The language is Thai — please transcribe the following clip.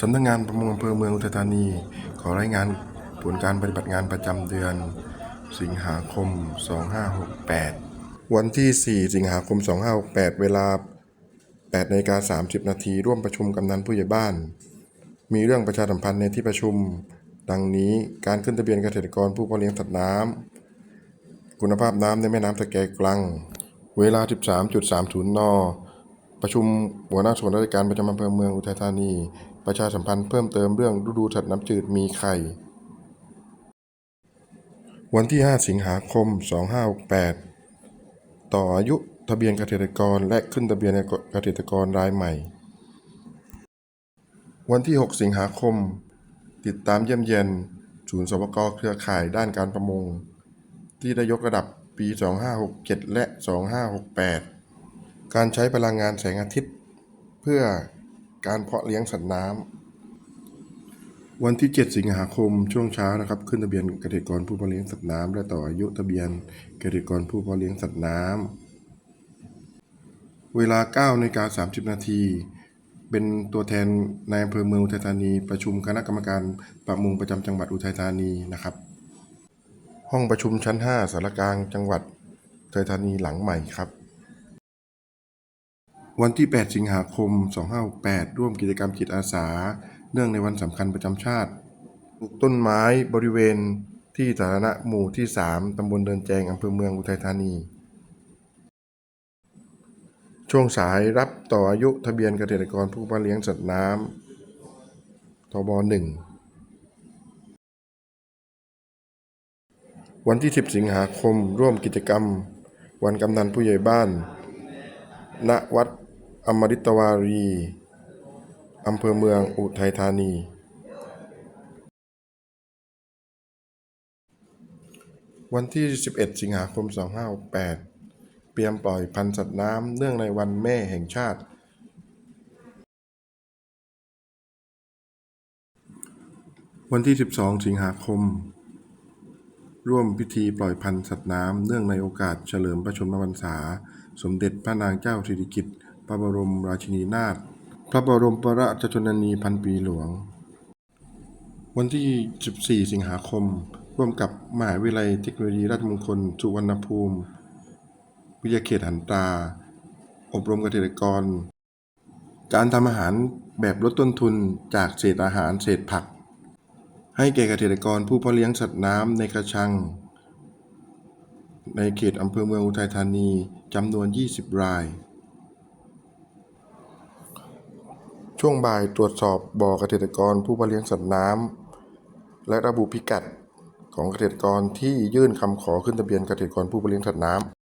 สำนักงานประมงอำเภอเมืองอุทัยธานี ขอรายงานผลการปฏิบัติงานประจำเดือน สิงหาคม 2568 วันที่ 4 สิงหาคม 2568 เวลา8นาฬิกา30 นาทีร่วมประชุมกำนันผู้ใหญ่บ้าน มีเรื่องประชาสัมพันธ์ในที่ประชุม ดังนี้การขึ้นทะเบียนเกษตรกรผู้เพาะเลี้ยงสัตว์น้ำคุณภาพน้ำในแม่น้ำตะแกกลัง เวลา 13.30 น ประชุมหัวหน้าส่วนราชการประจำอำเภอเมืองอุทัยธานี ประชาสัมพันธ์เพิ่มเติมเรื่องฤดูสัตว์น้ำจืดมีไข่ วันที่ 5 สิงหาคม 2568 ต่ออายุทะเบียนเกษตรกรและขึ้นทะเบียนเกษตรกรรายใหม่ วันที่ 6 สิงหาคม ติดตามเยี่ยมเยียนศูนย์สวกเครือข่ายด้านการประมง ที่ได้ยกระดับปี 2567 และ 2568 การใช้พลังงานแสงอาทิตย์ เพื่อการเพาะเลี้ยงสัตว์น้ำ วันที่ 7 สิงหาคมช่วงเช้านะครับ ขึ้นทะเบียนเกษตรกรผู้เพาะเลี้ยงสัตว์น้ำและต่ออายุทะเบียนเกษตรกรผู้เพาะเลี้ยงสัตว์น้ำ เวลา9นาฬิกา30 นาทีเป็นตัวแทนในอำเภอเมืองอุทัยธานี ประชุมคณะกรรมการประมงประจำจังหวัดอุทัยธานีนะครับ ห้องประชุมชั้น 5สารกลางจังหวัดอุทัยธานีหลังใหม่ครับ วันที่ 8 สิงหาคม 2568 ร่วมกิจกรรมจิตอาสา เนื่องในวันสำคัญประจำชาติปลูกต้นไม้บริเวณที่สาธารณะหมู่ที่ 3 ตำบลเดินแจงอำเภอเมืองอุทัยธานี ช่วงสายรับต่ออายุทะเบียนเกษตรกรผู้เพาเลี้ยงสัตว์น้ำทบ1วันที่ 10 สิงหาคม ร่วมกิจกรรม วันกำนันผู้ใหญ่บ้าน ณวัดอมฤตวารีอำเภอเมืองอุทัยธานี วันที่ 11 สิงหาคม 2568 เตรียมปล่อยพันธุ์สัตว์น้ำเนื่องในวันแม่แห่งชาติ วันที่ 12 สิงหาคม ร่วมพิธีปล่อยพันธุ์สัตว์น้ำ เนื่องในโอกาสเฉลิมพระชนมพรรษา สมเด็จพระนางเจ้าสิริกิติ์พระบรมราชินีนาถพระบรมราชชนนีพันปีหลวง วันที่ 14 สิงหาคม ร่วมกับมหาวิทยาลัยเทคโนโลยีราชมงคลสุวรรณภูมิ วิทยาเขตหันตราอบรมเกษตรกร การทำอาหารแบบลดต้นทุนจากเศษอาหารเศษผัก ให้แก่เกษตรกรผู้เพาะเลี้ยงสัตว์น้ำในกระชัง ในเขตอำเภอเมืองอุทัยธานีจำนวน 20 ราย ช่วงบ่ายตรวจสอบบ่อเกษตรกรผู้เพาะเลี้ยงสัตว์น้ำและระบุพิกัดของเกษตรกรที่ยื่นคำขอขึ้นทะเบียนเกษตรกรผู้เพาะเลี้ยงสัตว์น้ำ